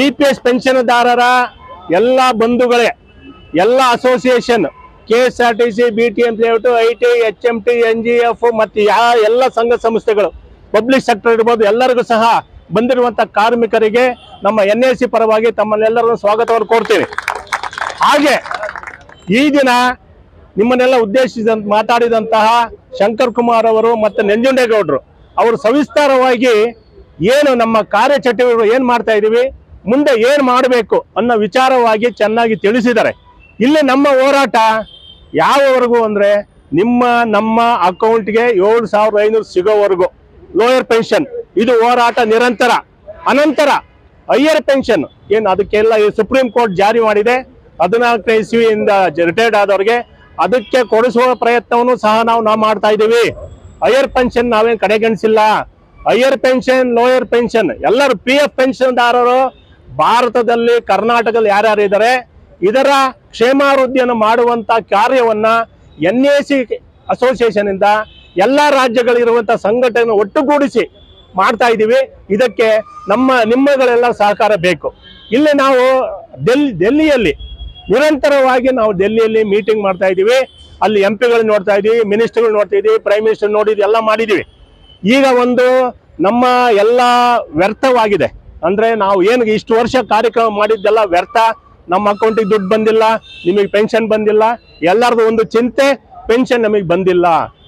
E P S ಪೆನ್ಷನ್ದಾರರ ಎಲ್ಲ ಬಂಧುಗಳೇ, ಎಲ್ಲ association, K S R T C, B T M I T H M T, N G F ಮತ್ತು ಯಾ ಎಲ್ಲ ಸಂಘ ಸಂಸ್ಥೆಗಳು, ಪಬ್ಲಿಕ್ ಸೆಕ್ಟರ್ ಇರ್ಬೋದು, ಎಲ್ಲರಿಗೂ ಸಹ ಬಂದಿರುವಂಥ ಕಾರ್ಮಿಕರಿಗೆ ನಮ್ಮ ಎನ್ ಎ ಸಿ ಪರವಾಗಿ ತಮ್ಮನ್ನೆಲ್ಲರೂ ಸ್ವಾಗತವನ್ನು ಕೋರ್ತೀವಿ. ಹಾಗೆ ಈ ದಿನ ನಿಮ್ಮನ್ನೆಲ್ಲ ಉದ್ದೇಶಿಸಿದ ಮಾತಾಡಿದಂತಹ ಶಂಕರ್ ಕುಮಾರ್ ಅವರು ಮತ್ತು ನಂಜುಂಡೇಗೌಡರು, ಅವರು ಸವಿಸ್ತಾರವಾಗಿ ಏನು ನಮ್ಮ ಕಾರ್ಯಚಟುವಟಿಕೆ ಏನು ಮಾಡ್ತಾ ಇದೀವಿ? ಮುಂದೆ ಏನು ಮಾಡಬೇಕು ಅನ್ನೋ ವಿಚಾರವಾಗಿ ಚೆನ್ನಾಗಿ ತಿಳಿಸಿದ್ದಾರೆ. ಇಲ್ಲಿ ನಮ್ಮ ಹೋರಾಟ ಯಾವವರೆಗೂ ಅಂದ್ರೆ ನಿಮ್ಮ, ನಮ್ಮ ಅಕೌಂಟ್ಗೆ ಏಳು ಸಾವಿರದ ಐನೂರು ಸಿಗೋವರೆಗೂ. ಲೋಯರ್ ಪೆನ್ಷನ್, ಇದು ಹೋರಾಟ ನಿರಂತರ. ಅನಂತರ ಹೈಯರ್ ಪೆನ್ಷನ್, ಏನು ಅದಕ್ಕೆಲ್ಲ ಸುಪ್ರೀಂ ಕೋರ್ಟ್ ಜಾರಿ ಮಾಡಿದೆ. ಹದಿನಾಲ್ಕನೇ ಇಸ್ವಿಯಿಂದ ರಿಟೈರ್ಡ್ ಆದವ್ರಿಗೆ ಅದಕ್ಕೆ ಕೊಡಿಸುವ ಪ್ರಯತ್ನವನ್ನು ಸಹ ನಾವು ನಾವು ಮಾಡ್ತಾ ಇದ್ದೀವಿ ಹೈಯರ್ ಪೆನ್ಷನ್ ನಾವೇನು ಕಡೆಗಣಿಸಿಲ್ಲ. ಹೈಯರ್ ಪೆನ್ಷನ್, ಲೋಯರ್ ಪೆನ್ಷನ್, ಎಲ್ಲರೂ ಪಿ ಎಫ್ ಪೆನ್ಷನ್ದಾರರು ಭಾರತದಲ್ಲಿ, ಕರ್ನಾಟಕದಲ್ಲಿ ಯಾರ್ಯಾರು ಇದ್ದಾರೆ, ಇದರ ಕ್ಷೇಮಾಭಿವೃದ್ಧಿಯನ್ನು ಮಾಡುವಂತ ಕಾರ್ಯವನ್ನ ಎನ್ ಎ ಸಿ ಅಸೋಸಿಯೇಷನ್ ಇಂದ ಎಲ್ಲಾ ರಾಜ್ಯಗಳಿರುವಂತಹ ಸಂಘಟನೆ ಒಟ್ಟುಗೂಡಿಸಿ ಮಾಡ್ತಾ ಇದ್ದೀವಿ. ಇದಕ್ಕೆ ನಮ್ಮ ನಿಮ್ಮಗಳೆಲ್ಲ ಸಹಕಾರ ಬೇಕು. ಇಲ್ಲಿ ನಾವು ಡೆಲ್ಲಿ ಡೆಲ್ಲಿಯಲ್ಲಿ ನಿರಂತರವಾಗಿ ನಾವು ಡೆಲ್ಲಿಯಲ್ಲಿ ಮೀಟಿಂಗ್ ಮಾಡ್ತಾ ಇದ್ದೀವಿ. ಅಲ್ಲಿ ಎಂ ಪಿಗಳು ನೋಡ್ತಾ ಇದ್ದೀವಿ ಮಿನಿಸ್ಟರ್ಗಳು ನೋಡ್ತಾ ಇದ್ದೀವಿ ಪ್ರೈಮ್ ಮಿನಿಸ್ಟರ್ ನೋಡಿದ್ವಿ ಎಲ್ಲ ಮಾಡಿದೀವಿ ಈಗ ಒಂದು ನಮ್ಮ ಎಲ್ಲ ವ್ಯರ್ಥವಾಗಿದೆ. ಅಂದ್ರೆ ನಾವು ಏನು ಇಷ್ಟು ವರ್ಷ ಕಾರ್ಯಕ್ರಮ ಮಾಡಿದ್ದೆಲ್ಲ ವ್ಯರ್ಥ. ನಮ್ಮ ಅಕೌಂಟಿಗೆ ದುಡ್ಡು ಬಂದಿಲ್ಲ, ನಿಮಗೆ ಪೆನ್ಷನ್ ಬಂದಿಲ್ಲ. ಎಲ್ಲರದು ಒಂದು ಚಿಂತೆ ಪೆನ್ಷನ್ ನಮಗೆ ಬಂದಿಲ್ಲ.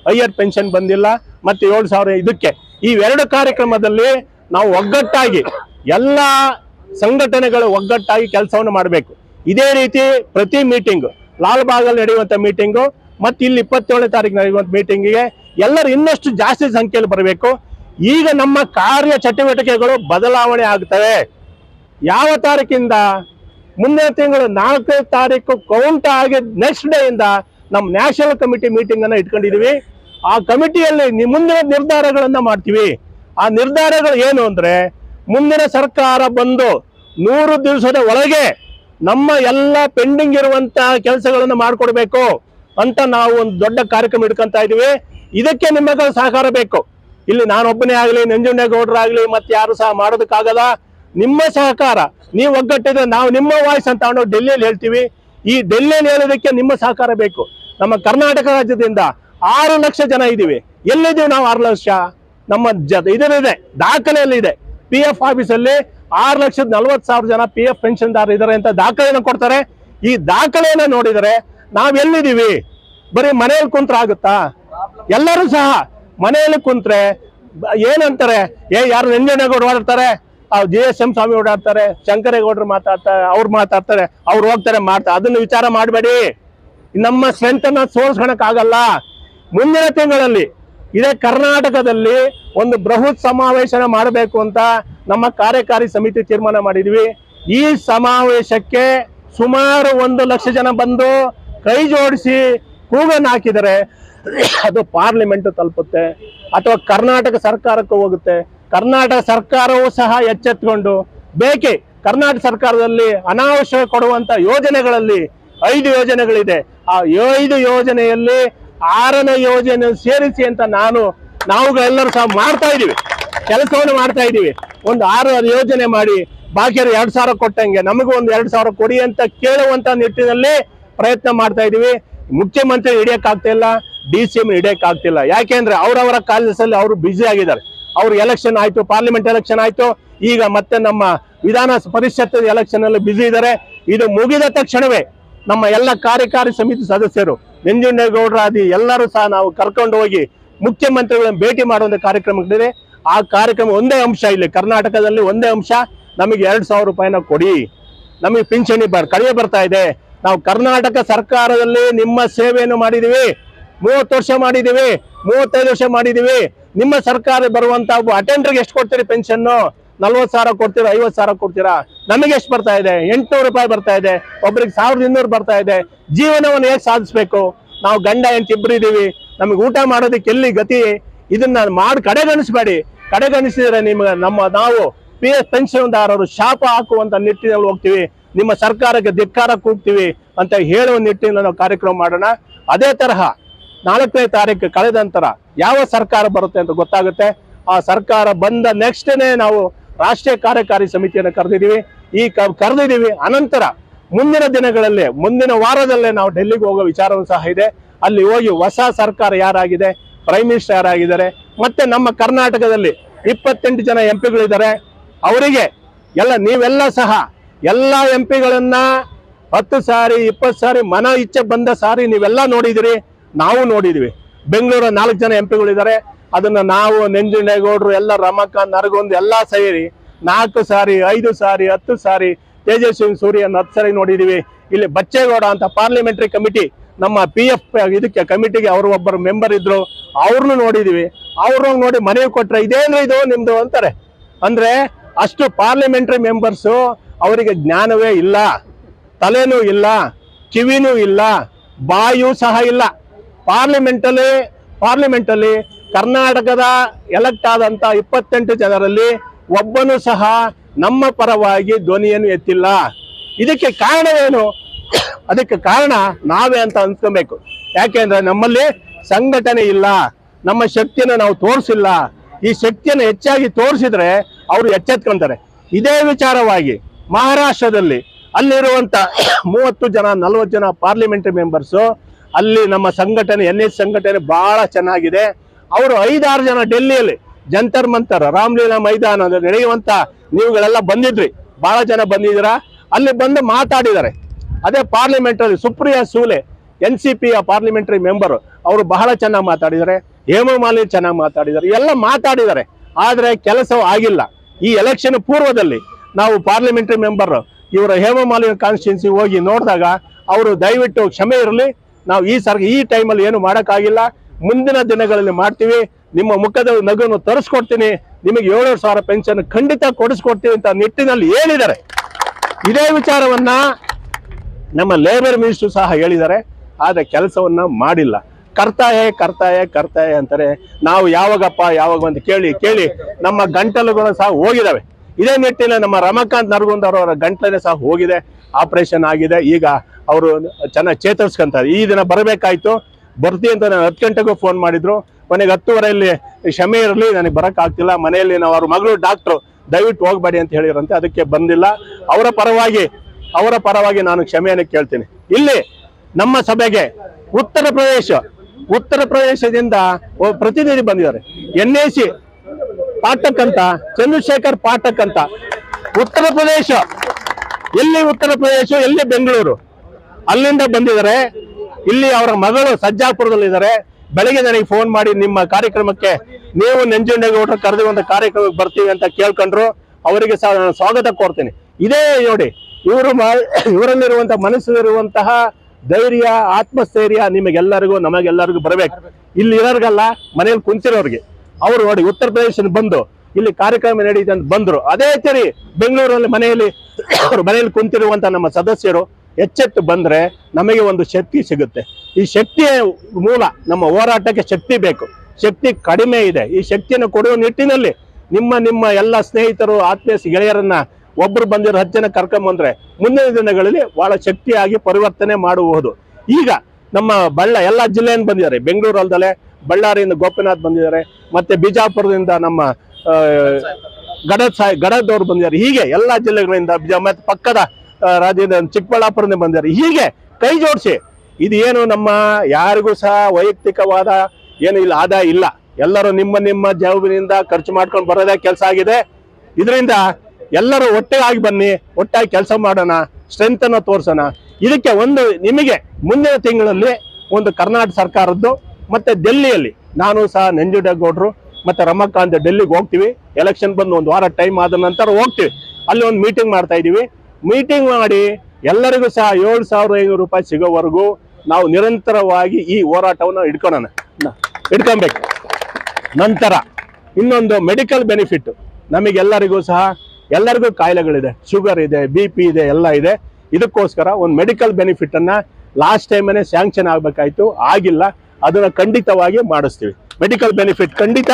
ಹೈಯರ್ ಪೆನ್ಷನ್ ಬಂದಿಲ್ಲ ಮತ್ತೆ ಏಳು ಸಾವಿರ ಇದಕ್ಕೆ. ಇವೆರಡು ಕಾರ್ಯಕ್ರಮದಲ್ಲಿ ನಾವು ಒಗ್ಗಟ್ಟಾಗಿ, ಎಲ್ಲ ಸಂಘಟನೆಗಳು ಒಗ್ಗಟ್ಟಾಗಿ ಕೆಲಸವನ್ನು ಮಾಡಬೇಕು. ಇದೇ ರೀತಿ ಪ್ರತಿ ಮೀಟಿಂಗ್ ಲಾಲ್ಬಾಗಲ್ಲಿ ನಡೆಯುವಂತ ಮೀಟಿಂಗು ಮತ್ತು ಇಲ್ಲಿ ಇಪ್ಪತ್ತೇಳನೇ ತಾರೀಕು ನಡೆಯುವಂತ ಮೀಟಿಂಗಿಗೆ ಎಲ್ಲರೂ ಇನ್ನಷ್ಟು ಜಾಸ್ತಿ ಸಂಖ್ಯೆಯಲ್ಲಿ ಬರಬೇಕು. ಈಗ ನಮ್ಮ ಕಾರ್ಯ ಚಟುವಟಿಕೆಗಳು ಬದಲಾವಣೆ ಆಗ್ತವೆ. ಯಾವ ತಾರೀಕಿಂದ? ಮುಂದಿನ ತಿಂಗಳು ನಾಲ್ಕನೇ ತಾರೀಕು ಕೌಂಟ್ ಆಗಿ ನೆಕ್ಸ್ಟ್ ಡೇ ಇಂದ ನಮ್ಮ ನ್ಯಾಷನಲ್ ಕಮಿಟಿ ಮೀಟಿಂಗ್ ಅನ್ನ ಇಟ್ಕೊಂಡಿದೀವಿ. ಆ ಕಮಿಟಿಯಲ್ಲಿ ಮುಂದಿನ ನಿರ್ಧಾರಗಳನ್ನ ಮಾಡ್ತೀವಿ. ಆ ನಿರ್ಧಾರಗಳು ಏನು ಅಂದ್ರೆ, ಮುಂದಿನ ಸರ್ಕಾರ ಬಂದು ನೂರು ದಿವಸದ ಒಳಗೆ ನಮ್ಮ ಎಲ್ಲ ಪೆಂಡಿಂಗ್ ಇರುವಂತಹ ಕೆಲಸಗಳನ್ನು ಮಾಡಿಕೊಡ್ಬೇಕು ಅಂತ ನಾವು ಒಂದು ದೊಡ್ಡ ಕಾರ್ಯಕ್ರಮ ಇಟ್ಕೊಂತ ಇದೀವಿ. ಇದಕ್ಕೆ ನಿಮ್ಮಗಳ ಸಹಕಾರ ಬೇಕು. ಇಲ್ಲಿ ನಾನೊಬ್ಬನೇ ಆಗಲಿ ನಂಜುಂಡೇಗೌಡರಾಗ್ಲಿ ಮತ್ತೆ ಯಾರು ಸಹ ಮಾಡೋದಕ್ಕಾಗಲ್ಲ. ನಿಮ್ಮ ಸಹಕಾರ, ನೀವು ಒಗ್ಗಟ್ಟಿದ್ರೆ ನಾವು ನಿಮ್ಮ ವಾಯ್ಸ್ ಅಂತ ಡೆಲ್ಲಿಯಲ್ಲಿ ಹೇಳ್ತೀವಿ. ಈ ಡೆಲ್ಲಿಯಲ್ಲಿ ಹೇಳೋದಕ್ಕೆ ನಿಮ್ಮ ಸಹಕಾರ ಬೇಕು. ನಮ್ಮ ಕರ್ನಾಟಕ ರಾಜ್ಯದಿಂದ ಆರು ಲಕ್ಷ ಜನ ಇದ್ದೀವಿ ಎಲ್ಲಿದ್ದೀವಿ ನಾವು ಆರು ಲಕ್ಷ? ನಮ್ಮ ಜ ಇದರಿದೆ ದಾಖಲೆಯಲ್ಲಿ ಇದೆ ಪಿ ಎಫ್ ಆಫೀಸಲ್ಲಿ ಆರು ಲಕ್ಷದ ನಲ್ವತ್ತು ಸಾವಿರ ಜನ ಪಿ ಎಫ್ ಪೆನ್ಷನ್ದಾರರು ಇದ್ದಾರೆ ಅಂತ ದಾಖಲೆಯನ್ನು ಕೊಡ್ತಾರೆ. ಈ ದಾಖಲೆಯನ್ನು ನೋಡಿದರೆ ನಾವು ಎಲ್ಲಿದ್ದೀವಿ ಬರೀ ಮನೆಯಲ್ಲಿ ಕುಂತ್ರ ಆಗುತ್ತಾ? ಎಲ್ಲರೂ ಸಹ ಮನೆಯಲ್ಲಿ ಕುಂತ್ರೆ ಏನಂತಾರೆ? ಏ, ಯಾರು ನಂಜನಗೌಡ ಓಡಾಡ್ತಾರೆ ಜಿ ಎಸ್ ಎಂ ಸ್ವಾಮಿ ಓಡಾಡ್ತಾರೆ ಶಂಕರೇಗೌಡರು ಮಾತಾಡ್ತಾರೆ ಅವ್ರು ಮಾತಾಡ್ತಾರೆ, ಅವ್ರು ಹೋಗ್ತಾರೆ, ಮಾಡ್ತಾರೆ. ಅದನ್ನು ವಿಚಾರ ಮಾಡಬೇಡಿ. ನಮ್ಮ ಸ್ಟ್ರೆಂತ್ ಅನ್ನ ಸೋಲ್ಸ್ಕೊಳಕಾಗಲ್ಲ ಮುಂದಿನ ತಿಂಗಳಲ್ಲಿ ಇದೇ ಕರ್ನಾಟಕದಲ್ಲಿ ಒಂದು ಬೃಹತ್ ಸಮಾವೇಶನ ಮಾಡಬೇಕು ಅಂತ ನಮ್ಮ ಕಾರ್ಯಕಾರಿ ಸಮಿತಿ ತೀರ್ಮಾನ ಮಾಡಿದ್ವಿ. ಈ ಸಮಾವೇಶಕ್ಕೆ ಸುಮಾರು ಒಂದು ಲಕ್ಷ ಜನ ಬಂದು ಕೈ ಜೋಡಿಸಿ ಕೂಗನ್ನು ಹಾಕಿದರೆ ಅದು ಪಾರ್ಲಿಮೆಂಟ್ ತಲುಪುತ್ತೆ, ಅಥವಾ ಕರ್ನಾಟಕ ಸರ್ಕಾರಕ್ಕೂ ಹೋಗುತ್ತೆ. ಕರ್ನಾಟಕ ಸರ್ಕಾರವೂ ಸಹ ಎಚ್ಚೆತ್ಕೊಂಡು, ಬೇಕೆ ಕರ್ನಾಟಕ ಸರ್ಕಾರದಲ್ಲಿ ಅನಾವಶ್ಯಕ ಕೊಡುವಂತ ಯೋಜನೆಗಳಲ್ಲಿ ಐದು ಯೋಜನೆಗಳಿದೆ. ಆ ಐದು ಯೋಜನೆಯಲ್ಲಿ ಆರನೇ ಯೋಜನೆ ಸೇರಿಸಿ ಅಂತ ನಾನು ನಾವುಗಳೆಲ್ಲರೂ ಸಹ ಮಾಡ್ತಾ ಇದ್ದೀವಿ. ಕೆಲಸವನ್ನು ಮಾಡ್ತಾ ಇದ್ದೀವಿ. ಒಂದು ಆರು ಯೋಜನೆ ಮಾಡಿ ಬಾಕಿಯರು ಎರಡು ಸಾವಿರ ಕೊಟ್ಟಂಗೆ ನಮಗೂ ಒಂದು ಎರಡು ಸಾವಿರ ಕೊಡಿ ಅಂತ ಕೇಳುವಂತ ನಿಟ್ಟಿನಲ್ಲಿ ಪ್ರಯತ್ನ ಮಾಡ್ತಾ ಇದೀವಿ ಮುಖ್ಯಮಂತ್ರಿ ಹಿಡಿಯಕ್ ಆಗ್ತಿಲ್ಲ ಡಿ ಸಿ ಎಂ ಹಿಡಿಯಕ್ ಆಗ್ತಿಲ್ಲ ಯಾಕೆಂದ್ರೆ ಅವರವರ ಕಾಲೇಜಲ್ಲಿ ಅವರು ಬ್ಯುಸಿ ಆಗಿದ್ದಾರೆ. ಅವ್ರು ಎಲೆಕ್ಷನ್ ಆಯ್ತು ಪಾರ್ಲಿಮೆಂಟ್ ಎಲೆಕ್ಷನ್ ಆಯ್ತು. ಈಗ ಮತ್ತೆ ನಮ್ಮ ವಿಧಾನ ಪರಿಷತ್ ಎಲೆಕ್ಷನ್ ಅಲ್ಲಿ ಬ್ಯುಸಿ ಇದ್ದಾರೆ. ಇದು ಮುಗಿದ ತಕ್ಷಣವೇ ನಮ್ಮ ಎಲ್ಲ ಕಾರ್ಯಕಾರಿ ಸಮಿತಿ ಸದಸ್ಯರು ನಂಜುಂಡೇಗೌಡರಾದಿ ಎಲ್ಲರೂ ಸಹ ನಾವು ಕರ್ಕೊಂಡು ಹೋಗಿ ಮುಖ್ಯಮಂತ್ರಿಗಳನ್ನು ಭೇಟಿ ಮಾಡುವಂತ ಕಾರ್ಯಕ್ರಮಗಳಿದೆ. ಆ ಕಾರ್ಯಕ್ರಮ ಒಂದೇ ಅಂಶ ಇಲ್ಲಿ, ಕರ್ನಾಟಕದಲ್ಲಿ ಒಂದೇ ಅಂಶ. ನಮಗೆ ಎರಡು ಸಾವಿರ ರೂಪಾಯಿನ ಕೊಡಿ. ನಮಗೆ ಪಿಂಚಣಿ ಬರ್, ಕಡಿಮೆ ಬರ್ತಾ ಇದೆ. ನಾವು ಕರ್ನಾಟಕ ಸರ್ಕಾರದಲ್ಲಿ ನಿಮ್ಮ ಸೇವೆಯನ್ನು ಮಾಡಿದೀವಿ ಮೂವತ್ತು ವರ್ಷ ಮಾಡಿದೀವಿ ಮೂವತ್ತೈದು ವರ್ಷ ಮಾಡಿದೀವಿ ನಿಮ್ಮ ಸರ್ಕಾರ ಬರುವಂತ ಒಬ್ಬ ಅಟೆಂಡರ್ಗೆ ಎಷ್ಟು ಕೊಡ್ತೀರಿ ಪೆನ್ಷನ್ನು ನಲ್ವತ್ತು ಸಾವಿರ ಕೊಡ್ತೀರಾ, ಐವತ್ತು ಸಾವಿರ ಕೊಡ್ತೀರಾ? ನಮಗೆ ಎಷ್ಟು ಬರ್ತಾ ಇದೆ? ಎಂಟುನೂರು ರೂಪಾಯಿ ಬರ್ತಾ ಇದೆ. ಒಬ್ರಿಗೆ ಸಾವಿರದ ಇನ್ನೂರು ಬರ್ತಾ ಇದೆ. ಜೀವನವನ್ನು ಹೇಗೆ ಸಾಧಿಸ್ಬೇಕು? ನಾವು ಗಂಡ, ಹೆಂಡತಿ ಇಬ್ರು ಇದೀವಿ. ನಮಗೆ ಊಟ ಮಾಡೋದಕ್ಕೆ ಎಲ್ಲಿ ಗತಿ? ಇದನ್ನ ಮಾಡಿ ಕಡೆಗಣಿಸ್ಬೇಡಿ. ಕಡೆಗಣಿಸಿದರೆ ನಿಮ್ಗೆ ನಮ್ಮ ನಾವು ಪಿ ಎಸ್ ಪೆನ್ಷನ್ದಾರರು ಶಾಪ ಹಾಕುವಂತ ನಿಟ್ಟಿನಲ್ಲಿ ಹೋಗ್ತೀವಿ. ನಿಮ್ಮ ಸರ್ಕಾರಕ್ಕೆ ಧಿಕ್ಕಾರ ಕೂಗ್ತೀವಿ ಅಂತ ಹೇಳುವ ನಿಟ್ಟಿನಲ್ಲಿ ನಾವು ಕಾರ್ಯಕ್ರಮ ಮಾಡೋಣ. ಅದೇ ತರಹ ನಾಲ್ಕನೇ ತಾರೀಕು ಕಳೆದ ನಂತರ ಯಾವ ಸರ್ಕಾರ ಬರುತ್ತೆ ಅಂತ ಗೊತ್ತಾಗುತ್ತೆ. ಆ ಸರ್ಕಾರ ಬಂದ ನೆಕ್ಸ್ಟ್ನೇ ನಾವು ರಾಷ್ಟ್ರೀಯ ಕಾರ್ಯಕಾರಿ ಸಮಿತಿಯನ್ನು ಕರೆದಿದ್ದೀವಿ. ಈ ಕರೆದಿದ್ದೀವಿ. ಅನಂತರ ಮುಂದಿನ ದಿನಗಳಲ್ಲಿ, ಮುಂದಿನ ವಾರದಲ್ಲೇ ನಾವು ಡೆಲ್ಲಿಗೆ ಹೋಗೋ ವಿಚಾರವೂ ಸಹ ಇದೆ. ಅಲ್ಲಿ ಹೋಗಿ ಹೊಸ ಸರ್ಕಾರ ಯಾರಾಗಿದೆ ಪ್ರೈಮ್ ಮಿನಿಸ್ಟರ್ ಯಾರಾಗಿದ್ದಾರೆ, ಮತ್ತೆ ನಮ್ಮ ಕರ್ನಾಟಕದಲ್ಲಿ ಇಪ್ಪತ್ತೆಂಟು ಜನ ಎಂ ಪಿಗಳಿದ್ದಾರೆ ಅವರಿಗೆ ಎಲ್ಲ, ನೀವೆಲ್ಲ ಸಹ ಎಲ್ಲ ಎಂ ಪಿಗಳನ್ನ ಹತ್ತು ಸಾರಿ, ಇಪ್ಪತ್ತು ಸಾರಿ, ಮನ ಇಚ್ಛೆ ಬಂದ ಸಾರಿ ನೀವೆಲ್ಲ ನೋಡಿದಿರಿ, ನಾವು ನೋಡಿದ್ವಿ. ಬೆಂಗಳೂರ ನಾಲ್ಕು ಜನ ಎಂ ಪಿಗಳಿದ್ದಾರೆ ಅದನ್ನ ನಾವು ನಂಜುಂಡೇಗೌಡರು ಎಲ್ಲ ರಮಕಾಂತ್ ನರಗೊಂದು ಎಲ್ಲ ಸೇರಿ ನಾಲ್ಕು ಸಾರಿ, ಐದು ಸಾರಿ, ಹತ್ತು ಸಾರಿ ತೇಜಸ್ವಿ ಸೂರ್ಯನ ಹತ್ತು ಸಾರಿ ನೋಡಿದೀವಿ. ಇಲ್ಲಿ ಬಚ್ಚೇಗೌಡ ಅಂತ ಪಾರ್ಲಿಮೆಂಟರಿ ಕಮಿಟಿ ನಮ್ಮ ಪಿ ಎಫ್ ಇದಕ್ಕೆ ಕಮಿಟಿಗೆ ಅವರು ಒಬ್ಬರು ಮೆಂಬರ್ ಇದ್ರು. ಅವ್ರನ್ನೂ ನೋಡಿದೀವಿ. ಅವ್ರನ್ನ ನೋಡಿ ಮನವಿ ಕೊಟ್ರೆ ಇದೇನು ಇದು ನಿಮ್ದು ಅಂತಾರೆ. ಅಂದ್ರೆ ಅಷ್ಟು ಪಾರ್ಲಿಮೆಂಟರಿ ಮೆಂಬರ್ಸು ಅವರಿಗೆ ಜ್ಞಾನವೇ ಇಲ್ಲ, ತಲೆನೂ ಇಲ್ಲ, ಕಿವಿನೂ ಇಲ್ಲ, ಬಾಯೂ ಸಹ ಇಲ್ಲ. ಪಾರ್ಲಿಮೆಂಟಲ್ಲಿ ಪಾರ್ಲಿಮೆಂಟಲ್ಲಿ ಕರ್ನಾಟಕದ ಎಲೆಕ್ಟ್ ಆದಂಥ ಇಪ್ಪತ್ತೆಂಟು ಜನರಲ್ಲಿ ಒಬ್ಬನು ಸಹ ನಮ್ಮ ಪರವಾಗಿ ಧ್ವನಿಯನ್ನು ಎತ್ತಿಲ್ಲ. ಇದಕ್ಕೆ ಕಾರಣವೇನು? ಅದಕ್ಕೆ ಕಾರಣ ನಾವೇ ಅಂತ ಅನ್ಸ್ಕೊಬೇಕು. ಯಾಕೆಂದ್ರೆ ನಮ್ಮಲ್ಲಿ ಸಂಘಟನೆ ಇಲ್ಲ, ನಮ್ಮ ಶಕ್ತಿಯನ್ನು ನಾವು ತೋರಿಸಿಲ್ಲ. ಈ ಶಕ್ತಿಯನ್ನು ಹೆಚ್ಚಾಗಿ ತೋರಿಸಿದ್ರೆ ಅವರು ಎಚ್ಚೆತ್ಕೊಂತಾರೆ. ಇದೇ ವಿಚಾರವಾಗಿ ಮಹಾರಾಷ್ಟ್ರದಲ್ಲಿ ಅಲ್ಲಿರುವಂತ ಮೂವತ್ತು ಜನ, ನಲವತ್ತು ಜನ ಪಾರ್ಲಿಮೆಂಟರಿ ಮೆಂಬರ್ಸು ಅಲ್ಲಿ ನಮ್ಮ ಸಂಘಟನೆ ಎನ್ ಎಸ್ ಸಂಘಟನೆ ಬಹಳ ಚೆನ್ನಾಗಿದೆ. ಅವರು ಐದಾರು ಜನ ಡೆಲ್ಲಿಯಲ್ಲಿ ಜಂತರ್ ಮಂತರ್, ರಾಮ್ಲೀಲಾ ಮೈದಾನ ನಡೆಯುವಂತ ನೀವುಗಳೆಲ್ಲ ಬಂದಿದ್ರಿ. ಬಹಳ ಜನ ಬಂದಿದ್ದೀರ? ಅಲ್ಲಿ ಬಂದು ಮಾತಾಡಿದ್ದಾರೆ. ಅದೇ parliamentary Supriya Sule N C ಪಿಯ ಪಾರ್ಲಿಮೆಂಟರಿ ಮೆಂಬರ್ ಅವರು ಬಹಳ ಚೆನ್ನಾಗಿ ಮಾತಾಡಿದ್ದಾರೆ. ಹೇಮಮಾಲಿನಿ ಚೆನ್ನಾಗಿ ಮಾತಾಡಿದ್ದಾರೆ. ಎಲ್ಲ ಮಾತಾಡಿದ್ದಾರೆ. ಆದರೆ ಕೆಲಸ ಆಗಿಲ್ಲ. ಈ ಎಲೆಕ್ಷನ್ ಪೂರ್ವದಲ್ಲಿ ನಾವು ಪಾರ್ಲಿಮೆಂಟರಿ ಮೆಂಬರ್ ಇವರ ಹೇಮಮಾಲಿನ ಕಾನ್ಸ್ಟಿಟ್ಯೂನ್ಸಿ ಹೋಗಿ ನೋಡಿದಾಗ ಅವರು ದಯವಿಟ್ಟು ಕ್ಷಮೆ ಇರಲಿ. ನಾವು ಈ ಸರ್ ಈ ಟೈಮಲ್ಲಿ ಏನು ಮಾಡೋಕ್ಕಾಗಿಲ್ಲ. ಮುಂದಿನ ದಿನಗಳಲ್ಲಿ ಮಾಡ್ತೀವಿ. ನಿಮ್ಮ ಮುಖದ ನಗುವನ್ನು ತರಿಸ್ಕೊಡ್ತೀನಿ. ನಿಮಗೆ ಏಳು ಸಾವಿರ ಪೆನ್ಷನ್ ಖಂಡಿತ ಕೊಡಿಸ್ಕೊಡ್ತೀವಿ ಅಂತ ನಿಟ್ಟಿನಲ್ಲಿ ಹೇಳಿದ್ದಾರೆ. ಇದೇ ವಿಚಾರವನ್ನ ನಮ್ಮ ಲೇಬರ್ ಮಿನಿಸ್ಟರ್ ಸಹ ಹೇಳಿದ್ದಾರೆ. ಆದರೆ ಕೆಲಸವನ್ನ ಮಾಡಿಲ್ಲ. ಕರ್ತಾಯ ಕರ್ತಾಯ ಕರ್ತಾಯ ಅಂತಾರೆ. ನಾವು ಯಾವಾಗಪ್ಪ, ಯಾವಾಗ ಅಂತ ಕೇಳಿ ಕೇಳಿ ನಮ್ಮ ಗಂಟಲುಗಳು ಸಹ ಹೋಗಿದಾವೆ ಇದೇ ನಿಟ್ಟಿನ ನಮ್ಮ ರಮಾಕಾಂತ್ ನರಗುಂದ್ ಅವರ ಗಂಟಲೇ ಸಹ ಹೋಗಿದೆ ಆಪರೇಷನ್ ಆಗಿದೆ. ಈಗ ಅವರು ಚೆನ್ನಾಗಿ ಚೇತರಿಸ್ಕೊಂತಾರೆ. ಈ ದಿನ ಬರಬೇಕಾಯ್ತು. ಬರ್ತಿ ಅಂತ ನಾನು ಹತ್ತು ಗಂಟೆಗೂ ಫೋನ್ ಮಾಡಿದ್ರು. ಕೊನೆಗೆ ಹತ್ತುವರೆಯಲ್ಲಿ ಕ್ಷಮೆ ಇರಲಿ, ನನಗೆ ಬರೋಕ್ಕಾಗ್ತಿಲ್ಲ. ಮನೆಯಲ್ಲಿ ನಾವು ಅವ್ರ ಮಗಳು ಡಾಕ್ಟ್ರು ದಯವಿಟ್ಟು ಹೋಗಬೇಡಿ ಅಂತ ಹೇಳಿರಂತೆ. ಅದಕ್ಕೆ ಬಂದಿಲ್ಲ. ಅವರ ಪರವಾಗಿ ಅವರ ಪರವಾಗಿ ನಾನು ಕ್ಷಮೆಯನ್ನು ಕೇಳ್ತೀನಿ. ಇಲ್ಲಿ ನಮ್ಮ ಸಭೆಗೆ ಉತ್ತರ ಪ್ರದೇಶ, ಉತ್ತರ ಪ್ರದೇಶದಿಂದ ಪ್ರತಿನಿಧಿ ಬಂದಿದ್ದಾರೆ. ಎನ್ ಎ ಸಿ ಪಾಠಕ್ ಅಂತ, ಚಂದ್ರಶೇಖರ್ ಪಾಠಕ್ ಅಂತ. ಉತ್ತರ ಪ್ರದೇಶ, ಎಲ್ಲಿ ಉತ್ತರ ಪ್ರದೇಶ, ಎಲ್ಲಿ ಬೆಂಗಳೂರು? ಅಲ್ಲಿಂದ ಬಂದಿದ್ದಾರೆ. ಇಲ್ಲಿ ಅವರ ಮಗಳು ಸಜ್ಜಾಪುರದಲ್ಲಿ ಇದ್ದಾರೆ ಬೆಳಗ್ಗೆ ನನಗೆ ಫೋನ್ ಮಾಡಿ ನಿಮ್ಮ ಕಾರ್ಯಕ್ರಮಕ್ಕೆ ನೀವು ನಂಜುಂಡೇಗೌಡರು ಒಂದು ಕಾರ್ಯಕ್ರಮಕ್ಕೆ ಬರ್ತೀವಿ ಅಂತ ಕೇಳ್ಕೊಂಡ್ರು. ಅವರಿಗೆ ಸ್ವಾಗತ ಕೋರ್ತೀನಿ. ಇದೇ ನೋಡಿ, ಇವರು ಇವರಲ್ಲಿರುವಂತಹ ಮನಸ್ಸಲ್ಲಿರುವಂತಹ ಧೈರ್ಯ, ಆತ್ಮಸ್ಥೈರ್ಯ ನಿಮಗೆಲ್ಲರಿಗೂ, ನಮಗೆಲ್ಲರಿಗೂ ಬರಬೇಕು. ಇಲ್ಲಿ ಇರೋರ್ಗಲ್ಲ, ಮನೇಲಿ ಕುಂತಿರೋರಿಗೆ. ಅವರು ನೋಡಿ ಉತ್ತರ ಪ್ರದೇಶ ಬಂದು ಇಲ್ಲಿ ಕಾರ್ಯಕ್ರಮ ನಡೀತೆ ಅಂತ ಬಂದರು. ಅದೇ ಸರಿ ಬೆಂಗಳೂರಲ್ಲಿ ಮನೆಯಲ್ಲಿ ಅವರು ಮನೆಯಲ್ಲಿ ಕುಂತಿರುವಂತ ನಮ್ಮ ಸದಸ್ಯರು ಎಚ್ಚೆತ್ತು ಬಂದ್ರೆ ನಮಗೆ ಒಂದು ಶಕ್ತಿ ಸಿಗುತ್ತೆ. ಈ ಶಕ್ತಿಯ ಮೂಲ ನಮ್ಮ ಹೋರಾಟಕ್ಕೆ ಶಕ್ತಿ ಬೇಕು. ಶಕ್ತಿ ಕಡಿಮೆ ಇದೆ. ಈ ಶಕ್ತಿಯನ್ನು ಕೊಡುವ ನಿಟ್ಟಿನಲ್ಲಿ ನಿಮ್ಮ ನಿಮ್ಮ ಎಲ್ಲ ಸ್ನೇಹಿತರು, ಆತ್ಮೀಯ ಗೆಳೆಯರನ್ನ ಒಬ್ರು ಬಂದಿರೋ ಹತ್ತು ಜನ ಕರ್ಕೊಂಬಂದ್ರೆ ಮುಂದಿನ ದಿನಗಳಲ್ಲಿ ಬಹಳ ಶಕ್ತಿಯಾಗಿ ಪರಿವರ್ತನೆ ಮಾಡಬಹುದು ಈಗ ನಮ್ಮ ಬಳ್ಳ ಎಲ್ಲ ಜಿಲ್ಲೆಯನ್ನು ಬಂದಿದ್ದಾರೆ. ಬೆಂಗಳೂರು ಬಳ್ಳಾರಿಯಿಂದ ಗೋಪಿನಾಥ್ ಬಂದಿದ್ದಾರೆ ಮತ್ತೆ ಬಿಜಾಪುರದಿಂದ ನಮ್ಮ ಆ, ಗಡದ್ ಅವರು ಬಂದಿದ್ದಾರೆ. ಹೀಗೆ ಎಲ್ಲಾ ಜಿಲ್ಲೆಗಳಿಂದ ಮತ್ತೆ ಪಕ್ಕದ ರಾಜ್ಯದ ಚಿಕ್ಕಬಳ್ಳಾಪುರದಿಂದ ಬಂದಿದ್ದಾರೆ. ಹೀಗೆ ಕೈ ಜೋಡಿಸಿ ಇದು ಏನು ನಮ್ಮ ಯಾರಿಗೂ ಸಹ ವೈಯಕ್ತಿಕವಾದ ಏನು ಇಲ್ಲ ಆದಾಯ ಇಲ್ಲ. ಎಲ್ಲರೂ ನಿಮ್ಮ ನಿಮ್ಮ ಜವಾಬಿನಿಂದ ಖರ್ಚು ಮಾಡ್ಕೊಂಡು ಬರೋದೇ ಕೆಲಸ ಆಗಿದೆ. ಇದರಿಂದ ಎಲ್ಲರೂ ಒಟ್ಟಾಗಿ ಬನ್ನಿ ಒಟ್ಟಾಗಿ ಕೆಲಸ ಮಾಡೋಣ ಸ್ಟ್ರೆಂತನ್ನು ತೋರ್ಸೋಣ. ಇದಕ್ಕೆ ಒಂದು ನಿಮಗೆ ಮುಂದಿನ ತಿಂಗಳಲ್ಲಿ ಒಂದು ಕರ್ನಾಟಕ ಸರ್ಕಾರದ್ದು ಮತ್ತೆ ಡೆಲ್ಲಿಯಲ್ಲಿ ನಾನು ಸಹ ನೆಂಜುಡಗೌಡ್ರು ಮತ್ತೆ ರಮಾಕಾಂತ್ ಡೆಲ್ಲಿಗೆ ಹೋಗ್ತೀವಿ. ಎಲೆಕ್ಷನ್ ಬಂದು ಒಂದು ವಾರ ಟೈಮ್ ಆದ ನಂತರ ಹೋಗ್ತೀವಿ. ಅಲ್ಲಿ ಒಂದು ಮೀಟಿಂಗ್ ಮಾಡ್ತಾ ಇದೀವಿ. ಮೀಟಿಂಗ್ ಮಾಡಿ ಎಲ್ಲರಿಗೂ ಸಹ ಏಳು ಸಾವಿರದ ಐನೂರು ರೂಪಾಯಿ ಸಿಗೋವರೆಗೂ ನಾವು ನಿರಂತರವಾಗಿ ಈ ಹೋರಾಟವನ್ನು ಇಟ್ಕೊಳ್ಳೋಣ ಇಟ್ಕೊಬೇಕು ನಂತರ ಇನ್ನೊಂದು ಮೆಡಿಕಲ್ ಬೆನಿಫಿಟ್ ನಮಗೆಲ್ಲರಿಗೂ ಸಹ ಎಲ್ಲರಿಗೂ ಕಾಯಿಲೆಗಳಿದೆ. ಶುಗರ್ ಇದೆ ಬಿ ಪಿ ಇದೆ, ಎಲ್ಲ ಇದೆ. ಇದಕ್ಕೋಸ್ಕರ ಒಂದು ಮೆಡಿಕಲ್ ಬೆನಿಫಿಟ್ ಅನ್ನ ಲಾಸ್ಟ್ ಟೈಮೇ ಸ್ಯಾಂಕ್ಷನ್ ಆಗ್ಬೇಕಾಯ್ತು. ಆಗಿಲ್ಲ. ಅದನ್ನ ಖಂಡಿತವಾಗಿ ಮಾಡಿಸ್ತೀವಿ. ಮೆಡಿಕಲ್ ಬೆನಿಫಿಟ್ ಖಂಡಿತ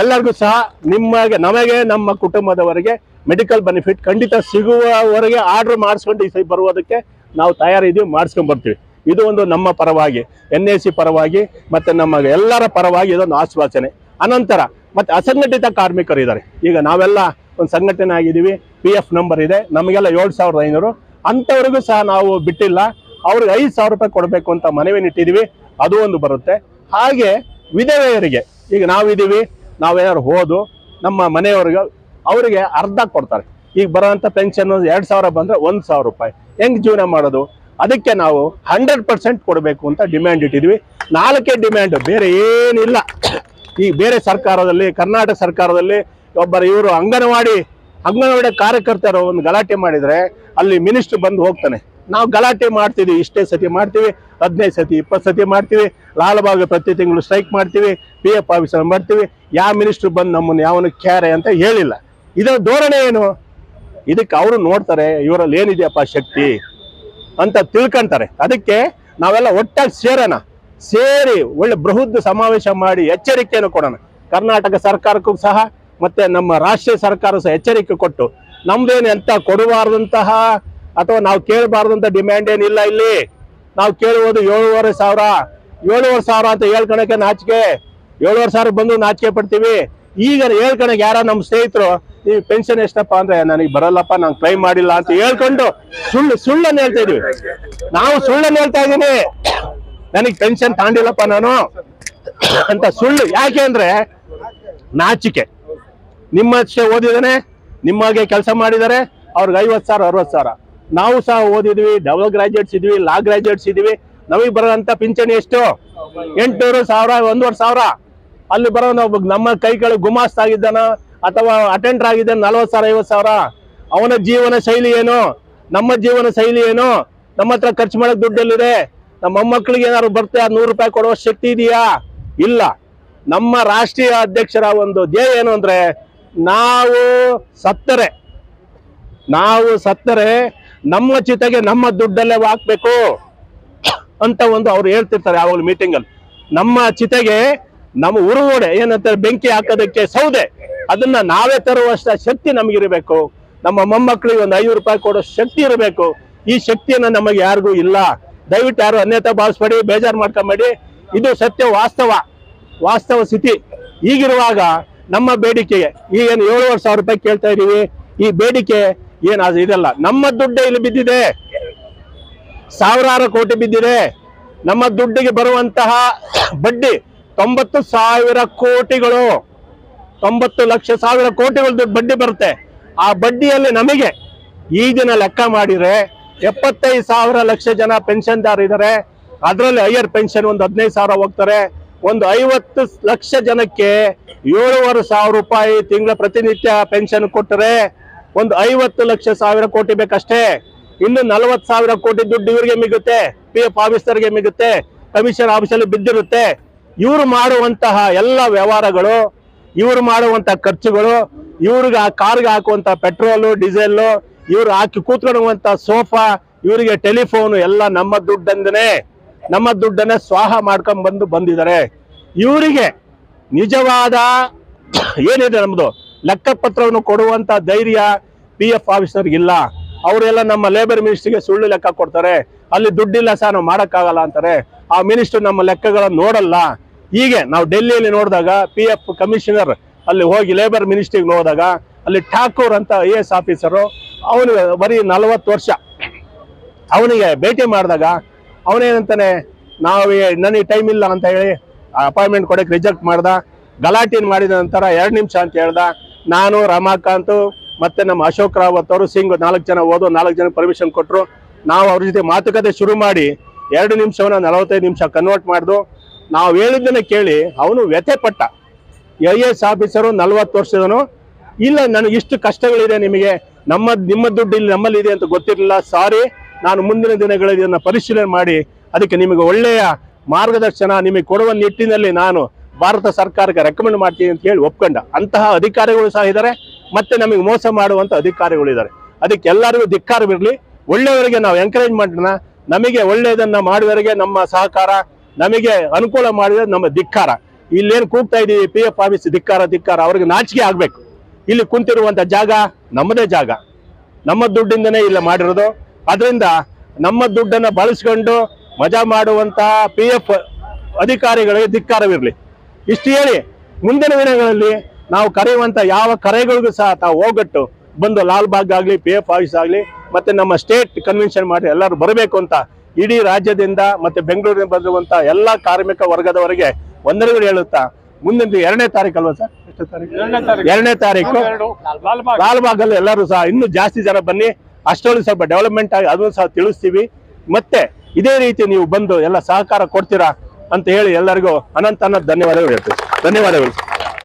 ಎಲ್ಲರಿಗೂ ಸಹ ನಿಮಗೆ ನಮಗೆ, ನಮ್ಮ ಕುಟುಂಬದವರಿಗೆ ಮೆಡಿಕಲ್ ಬೆನಿಫಿಟ್ ಖಂಡಿತ ಸಿಗುವವರೆಗೆ ಆರ್ಡರ್ ಮಾಡಿಸ್ಕೊಂಡು ಈ ಬರುವುದಕ್ಕೆ ನಾವು ತಯಾರಿದ್ದೀವಿ, ಮಾಡಿಸ್ಕೊಂಡ್ ಬರ್ತೀವಿ. ಇದು ಒಂದು ನಮ್ಮ ಪರವಾಗಿ ಎನ್ ಪರವಾಗಿ ಮತ್ತೆ ನಮ್ಮ ಎಲ್ಲರ ಪರವಾಗಿ ಇದೊಂದು ಆಶ್ವಾಸನೆ. ಅನಂತರ ಮತ್ತೆ ಅಸಂಘಟಿತ ಕಾರ್ಮಿಕರು ಇದ್ದಾರೆ. ಈಗ ನಾವೆಲ್ಲ ಒಂದು ಸಂಘಟನೆ ಆಗಿದ್ದೀವಿ ಪಿ ಎಫ್ ನಂಬರ್ ಇದೆ, ನಮಗೆಲ್ಲ ಏಳು ಸಾವಿರದ ಐನೂರು. ಅಂಥವ್ರಿಗೂ ಸಹ ನಾವು ಬಿಟ್ಟಿಲ್ಲ. ಅವ್ರಿಗೆ ಐದು ಸಾವಿರ ರೂಪಾಯಿ ಕೊಡಬೇಕು ಅಂತ ಮನವಿ ಇಟ್ಟಿದ್ದೀವಿ ಅದು ಒಂದು ಬರುತ್ತೆ. ಹಾಗೆ ವಿಧವೆಯರಿಗೆ, ಈಗ ನಾವಿದ್ದೀವಿ, ನಾವೇನಾದ್ರು ಹೋದು, ನಮ್ಮ ಮನೆಯವ್ರಿಗೆ ಅವರಿಗೆ ಅರ್ಧ ಕೊಡ್ತಾರೆ. ಈಗ ಬರೋಂಥ ಪೆನ್ಷನ್ ಎರಡು ಸಾವಿರ ಬಂದರೆ ಒಂದು ಸಾವಿರ ರೂಪಾಯಿ. ಹೆಂಗ್ ಜೀವನ ಮಾಡೋದು? ಅದಕ್ಕೆ ನಾವು ಹಂಡ್ರೆಡ್ ಪರ್ಸೆಂಟ್ ಕೊಡಬೇಕು ಅಂತ ಡಿಮ್ಯಾಂಡ್ ಇಟ್ಟಿದ್ವಿ ನಾಲ್ಕೇ ಡಿಮ್ಯಾಂಡ್ ಬೇರೆ ಏನಿಲ್ಲ. ಈ ಬೇರೆ ಸರ್ಕಾರದಲ್ಲಿ, ಕರ್ನಾಟಕ ಸರ್ಕಾರದಲ್ಲಿ ಒಬ್ಬರು ಇವರು ಅಂಗನವಾಡಿ ಅಂಗನವಾಡಿ ಕಾರ್ಯಕರ್ತರು ಒಂದು ಗಲಾಟೆ ಮಾಡಿದರೆ ಅಲ್ಲಿ ಮಿನಿಸ್ಟ್ರ್ ಬಂದು ಹೋಗ್ತಾನೆ. ನಾವು ಗಲಾಟೆ ಮಾಡ್ತೀವಿ ಇಷ್ಟೇ ಸತಿ ಮಾಡ್ತೀವಿ. ಹದಿನೈದು ಸತಿ, ಇಪ್ಪತ್ತು ಸತಿ ಮಾಡ್ತೀವಿ. ಲಾಲ್ಬಾಗ್ ಪ್ರತಿ ತಿಂಗಳು ಸ್ಟ್ರೈಕ್ ಮಾಡ್ತೀವಿ. ಪಿ ಎಫ್ ಆಫೀಸರ್ ಮಾಡ್ತೀವಿ. ಯಾವ ಮಿನಿಸ್ಟರ್ ಬಂದು ನಮ್ಮನ್ನು ಯಾವನು ಕ್ಯಾರೆ ಅಂತ ಹೇಳಿಲ್ಲ. ಇದರ ಧೋರಣೆ ಏನು? ಇದಕ್ಕೆ ಅವರು ನೋಡ್ತಾರೆ, ಇವರಲ್ಲಿ ಏನಿದೆಯಪ್ಪ ಶಕ್ತಿ ಅಂತ ತಿಳ್ಕೊಂತಾರೆ. ಅದಕ್ಕೆ ನಾವೆಲ್ಲ ಒಟ್ಟಾಗಿ ಸೇರೋಣ. ಸೇರಿ ಒಳ್ಳೆ ಬೃಹತ್ ಸಮಾವೇಶ ಮಾಡಿ ಎಚ್ಚರಿಕೆಯನ್ನು ಕೊಡೋಣ. ಕರ್ನಾಟಕ ಸರ್ಕಾರಕ್ಕೂ ಸಹ, ಮತ್ತೆ ನಮ್ಮ ರಾಷ್ಟ್ರೀಯ ಸರ್ಕಾರ ಸಹ ಎಚ್ಚರಿಕೆ ಕೊಟ್ಟು. ನಮ್ದೇನು ಎಂತ ಕೊಡಬಾರ್ದಂತಹ ಅಥವಾ ನಾವು ಕೇಳಬಾರ್ದಂತ ಡಿಮ್ಯಾಂಡ್ ಏನಿಲ್ಲ ಇಲ್ಲಿ. ನಾವು ಕೇಳುವುದು ಏಳುವರೆ ಸಾವಿರ. ಏಳುವರೆ ಸಾವಿರ ಅಂತ ಹೇಳ್ಕೊಳಕ್ಕೆ ನಾಚಿಕೆ. ಏಳುವರೆ ಸಾವಿರ ಬಂದು ನಾಚಿಕೆ ಪಡ್ತೀವಿ. ಈಗ ಹೇಳ್ಕೊಳಕ್ ಯಾರ ನಮ್ಮ ಸ್ನೇಹಿತರು, ನೀವು ಪೆನ್ಷನ್ ಎಷ್ಟಪ್ಪ ಅಂದ್ರೆ ನನಗೆ ಬರಲ್ಲಪ್ಪ ನಾನು ಕ್ಲೈಮ್ ಮಾಡಿಲ್ಲ ಅಂತ ಹೇಳ್ಕೊಂಡು ಸುಳ್ಳು, ಸುಳ್ಳನ್ನು ಹೇಳ್ತಾ ಇದೀವಿ. ನಾವು ಸುಳ್ಳನ್ನು ಹೇಳ್ತಾ ಇದೀನಿ. ನನಗೆ ಪೆನ್ಷನ್ ತಾಂಡಿಲ್ಲಪ್ಪ ನಾನು ಅಂತ ಸುಳ್ಳು. ಯಾಕೆ ಅಂದ್ರೆ ನಾಚಿಕೆ. ನಿಮ್ಮಷ್ಟೇ ಓದಿದಾನೆ ನಿಮ್ಮಾಗೆ ಕೆಲಸ ಮಾಡಿದ್ದಾರೆ, ಅವ್ರಿಗೆ ಐವತ್ತು ಸಾವಿರ, ಅರವತ್ತು ಸಾವಿರ. ನಾವು ಸಹ ಓದಿದ್ವಿ ಡಬಲ್ ಗ್ರಾಜುಯೇಟ್ಸ್ ಇದ್ವಿ ಲಾ ಗ್ರಾಜುಯೇಟ್ಸ್ ಇದ್ವಿ. ನಮಗೆ ಬರೋಂಥ ಪಿಂಚಣಿ ಎಷ್ಟು? ಎಂಟುನೂರು ಸಾವಿರ, ಒಂದೂವರೆ ಸಾವಿರ. ಅಲ್ಲಿ ಬರೋ ನಮ್ಮ ಕೈ ಗುಮಾಸ್ತ ಗುಮಾಸ್ತಾಗಿದ್ದಾನ ಅಥವಾ ಅಟೆಂಡರ್ ಆಗಿದ್ದಾನೆ, ನಲ್ವತ್ತು ಸಾವಿರ, ಐವತ್ತು ಸಾವಿರ. ಅವನ ಜೀವನ ಶೈಲಿ ಏನು? ನಮ್ಮ ಜೀವನ ಶೈಲಿ ಏನು? ನಮ್ಮ ಹತ್ರ ಖರ್ಚು ಮಾಡೋಕೆ ದುಡ್ಡೆಲ್ಲಿದೆ? ನಮ್ಮ ಮೊಮ್ಮಕ್ಕಳಿಗೆ ಏನಾದ್ರು ಬರ್ತೆ ಆ ನೂರು ರೂಪಾಯಿ ಕೊಡುವ ಶಕ್ತಿ ಇದೆಯಾ? ಇಲ್ಲ. ನಮ್ಮ ರಾಷ್ಟ್ರೀಯ ಅಧ್ಯಕ್ಷರ ಒಂದು ಧ್ಯೇಯ ಏನು ಅಂದ್ರೆ, ನಾವು ಸತ್ತರೆ. ನಾವು ಸತ್ತರೆ ನಮ್ಮ ಚಿತೆಗೆ ನಮ್ಮ ದುಡ್ಡಲ್ಲೇ ಹಾಕ್ಬೇಕು ಅಂತ ಒಂದು ಅವ್ರು ಹೇಳ್ತಿರ್ತಾರೆ ಯಾವಾಗಲೂ ಮೀಟಿಂಗ್ ಅಲ್ಲಿ. ನಮ್ಮ ಚಿತೆಗೆ ನಮ್ಮ ಉರುಗೋಡೆ ಏನಂತಾರೆ, ಬೆಂಕಿ ಹಾಕೋದಕ್ಕೆ ಸೌದೆ, ಅದನ್ನ ನಾವೇ ತರುವಷ್ಟ ಶಕ್ತಿ ನಮಗಿರಬೇಕು. ನಮ್ಮ ಮೊಮ್ಮಕ್ಕಳಿಗೆ ಒಂದು ಐನೂರು ರೂಪಾಯಿ ಕೊಡೋ ಶಕ್ತಿ ಇರಬೇಕು. ಈ ಶಕ್ತಿಯನ್ನ ನಮಗೆ ಯಾರಿಗೂ ಇಲ್ಲ. ದಯವಿಟ್ಟು ಯಾರು ಅನ್ಯತಾ ಭಾವಿಸ್ಬೇಡಿ, ಬೇಜಾರು ಮಾಡ್ಕೊಂಬೇಡಿ. ಇದು ಸತ್ಯ, ವಾಸ್ತವ ವಾಸ್ತವ ಸ್ಥಿತಿ. ಈಗಿರುವಾಗ ನಮ್ಮ ಬೇಡಿಕೆಗೆ, ಈಗೇನು ಏಳುವರೆ ಸಾವಿರ ರೂಪಾಯಿ ಕೇಳ್ತಾ ಇದೀವಿ. ಈ ಬೇಡಿಕೆ ಏನು ಅದು ಇದಲ್ಲ. ನಮ್ಮ ದುಡ್ಡೇ ಇಲ್ಲಿ ಬಿದ್ದಿದೆ. ಸಾವಿರಾರು ಕೋಟಿ ಬಿದ್ದಿದೆ. ನಮ್ಮ ದುಡ್ಡಿಗೆ ಬರುವಂತಹ ಬಡ್ಡಿ ತೊಂಬತ್ತು ಸಾವಿರ ಕೋಟಿಗಳು. ತೊಂಬತ್ತು ಲಕ್ಷ ಸಾವಿರ ಕೋಟಿಗಳು ಬಡ್ಡಿ ಬರುತ್ತೆ. ಆ ಬಡ್ಡಿಯಲ್ಲಿ ನಮಗೆ ಈಗಿನ ಲೆಕ್ಕ ಮಾಡಿದ್ರೆ ಎಪ್ಪತ್ತೈದು ಸಾವಿರ ಲಕ್ಷ ಜನ ಪೆನ್ಷನ್ದಾರ ಇದ್ದಾರೆ ಅದರಲ್ಲಿ ಹೈಯರ್ ಪೆನ್ಷನ್ ಒಂದು ಹದಿನೈದು ಸಾವಿರ ಹೋಗ್ತಾರೆ. ಒಂದು ಐವತ್ತು ಲಕ್ಷ ಜನಕ್ಕೆ ಏಳುವರೆ ಸಾವಿರ ರೂಪಾಯಿ ತಿಂಗಳ ಪ್ರತಿನಿತ್ಯ ಪೆನ್ಷನ್ ಕೊಟ್ಟರೆ ಒಂದು ಐವತ್ತು ಲಕ್ಷ ಸಾವಿರ ಕೋಟಿ ಬೇಕಷ್ಟೇ. ಇನ್ನು ನಲವತ್ತು ಸಾವಿರ ಕೋಟಿ ದುಡ್ಡು ಇವರಿಗೆ ಮಿಗುತ್ತೆ. ಪಿ ಎಫ್ ಆಫೀಸರ್ಗೆ ಮಿಗುತ್ತೆ. ಕಮಿಷನ್ ಆಫೀಸಲ್ಲಿ ಬಿದ್ದಿರುತ್ತೆ. ಇವರು ಮಾಡುವಂತಹ ಎಲ್ಲ ವ್ಯವಹಾರಗಳು, ಇವರು ಮಾಡುವಂಥ ಖರ್ಚುಗಳು, ಇವ್ರಿಗೆ ಆ ಕಾರ್ಗೆ ಹಾಕುವಂತ ಪೆಟ್ರೋಲು ಡೀಸೆಲ್ ಇವ್ರು ಹಾಕಿ ಕೂತ್ಕೊಳ್ಳುವಂತ ಸೋಫಾ, ಇವರಿಗೆ ಟೆಲಿಫೋನ್ ಎಲ್ಲ ನಮ್ಮ ದುಡ್ಡಂದನೇ. ನಮ್ಮ ದುಡ್ಡನ್ನೇ ಸ್ವಾಹ ಮಾಡ್ಕೊಂಡ್ ಬಂದು ಬಂದಿದ್ದಾರೆ. ಇವರಿಗೆ ನಿಜವಾದ ಏನಿದೆ ನಮ್ದು? ಲೆಕ್ಕಪತ್ರವನ್ನು ಕೊಡುವಂತ ಧೈರ್ಯ ಪಿ ಎಫ್ ಆಫೀಸರ್ಗೆ ಇಲ್ಲ. ಅವರೆಲ್ಲ ನಮ್ಮ ಲೇಬರ್ ಮಿನಿಸ್ಟ್ರಿಗೆ ಸುಳ್ಳು ಲೆಕ್ಕ ಕೊಡ್ತಾರೆ. ಅಲ್ಲಿ ದುಡ್ಡಿಲ್ಲ ಸಹ ನಾವು ಮಾಡೋಕ್ಕಾಗಲ್ಲ ಅಂತಾರೆ. ಆ ಮಿನಿಸ್ಟರ್ ನಮ್ಮ ಲೆಕ್ಕಗಳನ್ನು ನೋಡಲ್ಲ. ಹೀಗೆ ನಾವು ಡೆಲ್ಲಿಯಲ್ಲಿ ನೋಡಿದಾಗ ಪಿ ಎಫ್ ಕಮಿಷನರ್ ಅಲ್ಲಿ ಹೋಗಿ ಲೇಬರ್ ಮಿನಿಸ್ಟ್ರಿಗೆ ನೋಡಿದಾಗ ಅಲ್ಲಿ ಠಾಕೂರ್ ಅಂತ ಐ ಎಸ್ ಆಫೀಸರು ಅವನು ಬರೀ ನಲವತ್ತು ವರ್ಷ. ಅವನಿಗೆ ಭೇಟಿ ಮಾಡಿದಾಗ ಅವನೇನಂತಾನೆ, ನಾವು ನನಗೆ ಟೈಮ್ ಇಲ್ಲ ಅಂತ ಹೇಳಿ ಅಪಾಯಿಂಟ್ಮೆಂಟ್ ಕೊಡಕ್ಕೆ ರಿಜೆಕ್ಟ್ ಮಾಡ್ದ. ಗಲಾಟೆ ಮಾಡಿದ ನಂತರ ಎರಡು ನಿಮಿಷ ಅಂತ ಹೇಳ್ದ, ನಾನು, ರಮಾಕಾಂತ್ ಮತ್ತೆ ನಮ್ಮ ಅಶೋಕ್ ರಾವತ್ ಅವರು ಸಿಂಗ್ ನಾಲ್ಕು ಜನ ಓದೋ, ನಾಲ್ಕು ಜನ ಪರ್ಮಿಷನ್ ಕೊಟ್ಟರು ನಾವು ಅವ್ರ ಜೊತೆ ಮಾತುಕತೆ ಶುರು ಮಾಡಿ ಎರಡು ನಿಮಿಷವನ್ನ ನಲವತ್ತೈದು ನಿಮಿಷ ಕನ್ವರ್ಟ್ ಮಾಡಿದ್ರು ನಾವು ಹೇಳಿದ್ದನ್ನ ಕೇಳಿ ಅವನು ವ್ಯಥೆ ಪಟ್ಟ. ಐ ಎಸ್ ಆಫೀಸರು ನಲವತ್ತು ವರ್ಷದನು ಇಲ್ಲ, ನನಗೆ ಇಷ್ಟು ಕಷ್ಟಗಳಿದೆ ನಿಮಗೆ. ನಮ್ಮ ನಿಮ್ಮ ದುಡ್ಡು ಇಲ್ಲಿ ನಮ್ಮಲ್ಲಿ ಇದೆ ಅಂತ ಗೊತ್ತಿರಲಿಲ್ಲ. ಸಾರಿ ನಾನು ಮುಂದಿನ ದಿನಗಳಲ್ಲಿ ಇದನ್ನು ಪರಿಶೀಲನೆ ಮಾಡಿ, ಅದಕ್ಕೆ ನಿಮಗೆ ಒಳ್ಳೆಯ ಮಾರ್ಗದರ್ಶನ ನಿಮಗೆ ಕೊಡುವ ನಿಟ್ಟಿನಲ್ಲಿ ನಾನು ಭಾರತ ಸರ್ಕಾರಕ್ಕೆ ರೆಕಮೆಂಡ್ ಮಾಡ್ತೀನಿ ಅಂತ ಹೇಳಿ ಒಪ್ಕೊಂಡ. ಅಂತಹ ಅಧಿಕಾರಿಗಳು ಸಹ ಇದ್ದಾರೆ ಮತ್ತೆ ನಮಗೆ ಮೋಸ ಮಾಡುವಂತ ಅಧಿಕಾರಿಗಳು ಇದ್ದಾರೆ ಅದಕ್ಕೆ ಎಲ್ಲರಿಗೂ ಧಿಕ್ಕಾರವಿರಲಿ. ಒಳ್ಳೆಯವರಿಗೆ ನಾವು ಎಂಕರೇಜ್ ಮಾಡೋಣ. ನಮಗೆ ಒಳ್ಳೆಯದನ್ನ ಮಾಡುವವರಿಗೆ ನಮ್ಮ ಸಹಕಾರ, ನಮಗೆ ಅನುಕೂಲ ಮಾಡಿದ್ರೆ ನಮ್ಮ ಧಿಕ್ಕಾರ. ಇಲ್ಲೇನು ಕೂಗ್ತಾ ಇದೀವಿ ಪಿ ಎಫ್ ಆಫೀಸ್ ಧಿಕ್ಕಾರ ಧಿಕ್ಕಾರ, ಅವ್ರಿಗೆ ನಾಚಿಕೆ ಆಗ್ಬೇಕು. ಇಲ್ಲಿ ಕುಂತಿರುವಂತ ಜಾಗ ನಮ್ಮದೇ ಜಾಗ. ನಮ್ಮ ದುಡ್ಡಿಂದನೇ ಇಲ್ಲ ಮಾಡಿರೋದು. ಅದರಿಂದ ನಮ್ಮ ದುಡ್ಡನ್ನ ಬಳಸ್ಕೊಂಡು ಮಜಾ ಮಾಡುವಂತಹ ಪಿ ಎಫ್ ಅಧಿಕಾರಿಗಳಿಗೆ ಧಿಕ್ಕಾರವಿರಲಿ. ಇಷ್ಟು ಹೇಳಿ ಮುಂದಿನ ದಿನಗಳಲ್ಲಿ ನಾವು ಕರೆಯುವಂತ ಯಾವ ಕರೆಗಳಿಗೂ ಸಹ ತಾವು ಹೋಗಟ್ಟು. ಬಂದು ಲಾಲ್ಬಾಗ್ ಆಗ್ಲಿ ಪಿ ಎಫ್ ಆಫೀಸ್ ಆಗ್ಲಿ ಮತ್ತೆ ನಮ್ಮ ಸ್ಟೇಟ್ ಕನ್ವೆನ್ಷನ್ ಮಾಡಿ ಎಲ್ಲರೂ ಬರಬೇಕು ಅಂತ ಇಡೀ ರಾಜ್ಯದಿಂದ ಮತ್ತೆ ಬೆಂಗಳೂರಿನಿಂದ ಬಂದಿರುವಂತ ಎಲ್ಲಾ ಕಾರ್ಮಿಕ ವರ್ಗದವರಿಗೆ ವಂದನೆಗಳು ಹೇಳುತ್ತಾ ಮುಂದಿನ ಎರಡನೇ ತಾರೀಕು ಅಲ್ವಾ ಸರ್? ಎರಡನೇ ತಾರೀಕು. ಲಾಲ್ಬಾಗ್. ಅಲ್ಲಿ ಎಲ್ಲರೂ ಸಹ ಇನ್ನೂ ಜಾಸ್ತಿ ಜನ ಬನ್ನಿ ಅಷ್ಟರಲ್ಲಿ ಸ್ವಲ್ಪ ಡೆವಲಪ್ಮೆಂಟ್ ಆಗಿ ಅದನ್ನು ಸಹ ತಿಳಿಸ್ತೀವಿ. ಮತ್ತೆ ಇದೇ ರೀತಿ ನೀವು ಬಂದು ಎಲ್ಲ ಸಹಕಾರ ಕೊಡ್ತೀರಾ? ಅಂತ ಹೇಳಿ ಎಲ್ಲರಿಗೂ ಅನಂತ ಅನಂತ ಧನ್ಯವಾದಗಳು ಹೇಳ್ತೀವಿ ಧನ್ಯವಾದಗಳು.